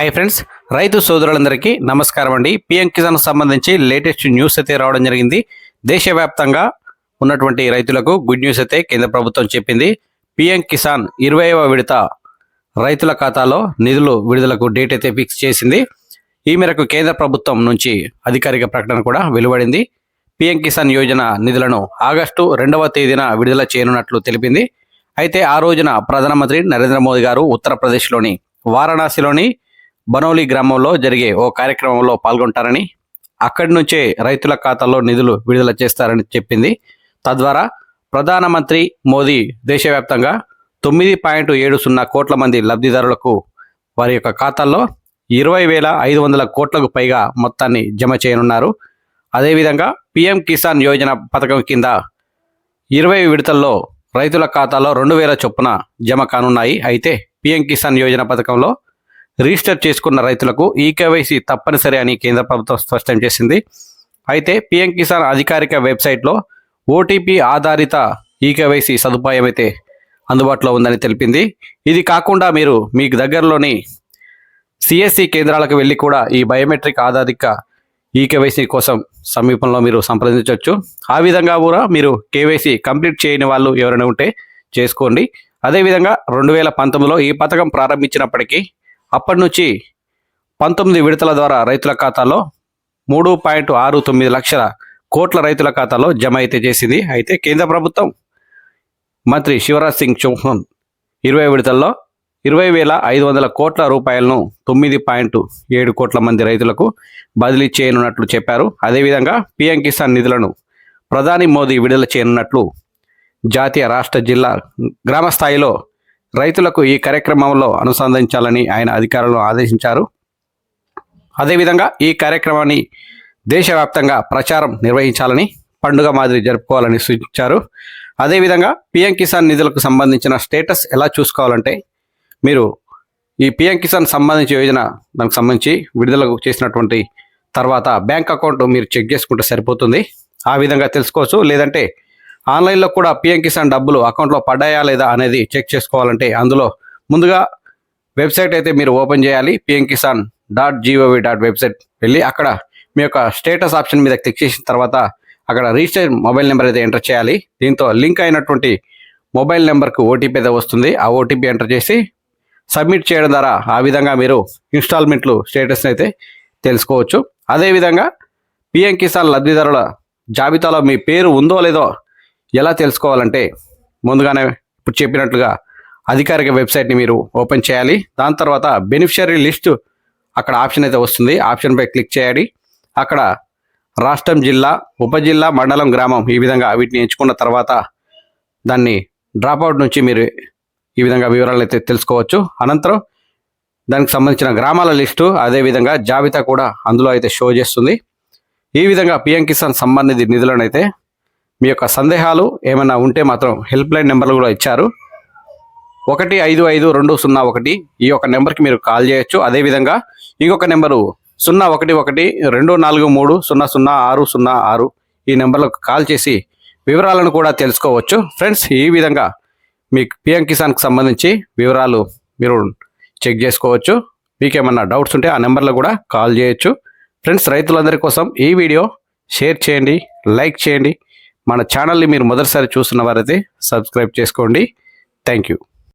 Hi friends రైతు సోదరులందరికీ నమస్కారం అండి. పిఎం కిసాన్ సంబంధించి లేటెస్ట్ న్యూస్ అయితే రావడం జరిగింది. దేశవ్యాప్తంగా ఉన్నటువంటి రైతులకు గుడ్ న్యూస్ అయితే కేంద్ర ప్రభుత్వం చెప్పింది. పిఎం కిసాన్ ఇరవైవ విడత రైతుల ఖాతాలో నిధులు విడుదలకు డేట్ అయితే ఫిక్స్ చేసింది. ఈ మేరకు కేంద్ర ప్రభుత్వం నుంచి అధికారిక ప్రకటన కూడా వెలువడింది. పిఎం కిసాన్ యోజన నిధులను ఆగస్టు రెండవ తేదీన విడుదల చేయనున్నట్లు తెలిపింది. అయితే ఆ రోజున ప్రధానమంత్రి నరేంద్ర మోదీ గారు ఉత్తరప్రదేశ్లోని వారణాసిలోని బనౌలి గ్రామంలో జరిగే ఓ కార్యక్రమంలో పాల్గొంటారని అక్కడి నుంచే రైతుల ఖాతాల్లో నిధులు విడుదల చేస్తారని చెప్పింది. తద్వారా ప్రధానమంత్రి మోదీ దేశవ్యాప్తంగా తొమ్మిది పాయింట్ ఏడు సున్నా కోట్ల మంది లబ్ధిదారులకు వారి యొక్క ఖాతాల్లో ఇరవై వేల ఐదు వందల కోట్లకు పైగా మొత్తాన్ని జమ చేయనున్నారు. అదేవిధంగా పిఎం కిసాన్ యోజన పథకం కింద ఇరవై విడతల్లో రైతుల ఖాతాలో రెండు వేల చొప్పున జమ కానున్నాయి. అయితే పిఎం కిసాన్ యోజన పథకంలో రిజిస్టర్ చేసుకున్న రైతులకు ఈ కేవైసీ తప్పనిసరి అని కేంద్ర ప్రభుత్వం స్పష్టం చేసింది. అయితే పిఎం కిసాన్ అధికారిక వెబ్సైట్లో ఓటీపీ ఆధారిత ఈ కేవైసీ సదుపాయం అయితే అందుబాటులో ఉందని తెలిపింది. ఇది కాకుండా మీరు మీకు దగ్గరలోని సిఎస్సి కేంద్రాలకు వెళ్ళి కూడా ఈ బయోమెట్రిక్ ఆధారిత ఈ కేవైసీ కోసం సమీపంలో మీరు సంప్రదించవచ్చు ఆ విధంగా కూడా మీరు కేవైసీ కంప్లీట్ చేయని వాళ్ళు ఎవరైనా ఉంటే చేసుకోండి. అదేవిధంగా రెండు వేల పంతొమ్మిదిలో ఈ పథకం ప్రారంభించినప్పటికీ అప్పటి నుంచి పంతొమ్మిది విడతల ద్వారా రైతుల ఖాతాలో మూడు పాయింట్ ఆరు తొమ్మిది లక్షల కోట్ల రైతుల ఖాతాలో జమ అయితే చేసింది. అయితే కేంద్ర ప్రభుత్వం మంత్రి శివరాజ్ సింగ్ చౌహాన్ ఇరవై విడతల్లో ఇరవై వేల ఐదు వందల కోట్ల రూపాయలను తొమ్మిది పాయింట్ ఏడు కోట్ల మంది రైతులకు బదిలీ చేయనున్నట్లు చెప్పారు. అదేవిధంగా పిఎం కిసాన్ నిధులను ప్రధాని మోదీ విడుదల చేయనున్నట్లు జాతీయ రాష్ట్ర జిల్లా గ్రామ స్థాయిలో రైతులకు ఈ కార్యక్రమంలో అనుసంధానించాలని ఆయన అధికారులను ఆదేశించారు. అదేవిధంగా ఈ కార్యక్రమాన్ని దేశవ్యాప్తంగా ప్రచారం నిర్వహించాలని పండుగ మాదిరి జరుపుకోవాలని సూచించారు. అదేవిధంగా పిఎం కిసాన్ నిధులకు సంబంధించిన స్టేటస్ ఎలా చూసుకోవాలంటే మీరు ఈ పిఎం కిసాన్ సంబంధించి యోజన దానికి సంబంధించి విడుదలకు చేసినటువంటి తర్వాత బ్యాంక్ అకౌంట్ మీరు చెక్ చేసుకుంటే సరిపోతుంది. ఆ విధంగా తెలుసుకోవచ్చు. లేదంటే ఆన్లైన్లో కూడా పిఎం కిసాన్ డబ్బులు అకౌంట్లో పడ్డాయా లేదా అనేది చెక్ చేసుకోవాలంటే అందులో ముందుగా వెబ్సైట్ అయితే మీరు ఓపెన్ చేయాలి PM Kisan dot gov dot website వెళ్ళి అక్కడ మీ యొక్క స్టేటస్ ఆప్షన్ మీద క్లిక్ చేసిన తర్వాత అక్కడ రిజిస్టర్ మొబైల్ నెంబర్ అయితే ఎంటర్ చేయాలి. దీంతో లింక్ అయినటువంటి మొబైల్ నెంబర్కు ఓటీపీ అయితే వస్తుంది. ఆ ఓటీపీ ఎంటర్ చేసి సబ్మిట్ చేయడం ద్వారా ఆ విధంగా మీరు ఇన్స్టాల్మెంట్లు స్టేటస్ని అయితే తెలుసుకోవచ్చు. అదేవిధంగా పిఎం కిసాన్ లబ్ధిదారుల జాబితాలో మీ పేరు ఉందో లేదో ఎలా తెలుసుకోవాలంటే ముందుగానే ఇప్పుడు చెప్పినట్లుగా అధికారిక వెబ్సైట్ని మీరు ఓపెన్ చేయాలి. దాని తర్వాత బెనిఫిషరీ లిస్టు అక్కడ ఆప్షన్ అయితే వస్తుంది. ఆప్షన్పై క్లిక్ చేయాలి అక్కడ రాష్ట్రం జిల్లా ఉపజిల్లా మండలం గ్రామం ఈ విధంగా వీటిని ఎంచుకున్న తర్వాత దాన్ని డ్రాప్అవుట్ నుంచి మీరు ఈ విధంగా వివరాలు అయితే తెలుసుకోవచ్చు. అనంతరం దానికి సంబంధించిన గ్రామాల లిస్టు అదేవిధంగా జాబితా కూడా అందులో అయితే షో చేస్తుంది. ఈ విధంగా పిఎం కిసాన్ సంబంధిత నిధులను అయితే మీ యొక్క సందేహాలు ఏమైనా ఉంటే మాత్రం హెల్ప్ లైన్ నెంబర్లు కూడా ఇచ్చారు. ఒకటి ఐదు ఐదు రెండు సున్నా ఒకటి ఈ యొక్క నెంబర్కి మీరు కాల్ చేయొచ్చు. అదేవిధంగా ఇంకొక నెంబరు సున్నా ఒకటి ఒకటి రెండు నాలుగు మూడు సున్నా సున్నా ఆరు సున్నా ఆరు ఈ నెంబర్లకు కాల్ చేసి వివరాలను కూడా తెలుసుకోవచ్చు. ఫ్రెండ్స్ ఈ విధంగా మీకు పిఎం కిసాన్కి సంబంధించి వివరాలు మీరు చెక్ చేసుకోవచ్చు. మీకేమన్నా డౌట్స్ ఉంటే ఆ నెంబర్లో కూడా కాల్ చేయొచ్చు. ఫ్రెండ్స్ రైతులందరి కోసం ఈ వీడియో షేర్ చేయండి లైక్ చేయండి. మన ఛానల్ని మీరు మొదటిసారి చూస్తున్న వారైతే సబ్స్క్రైబ్ చేసుకోండి. Thank you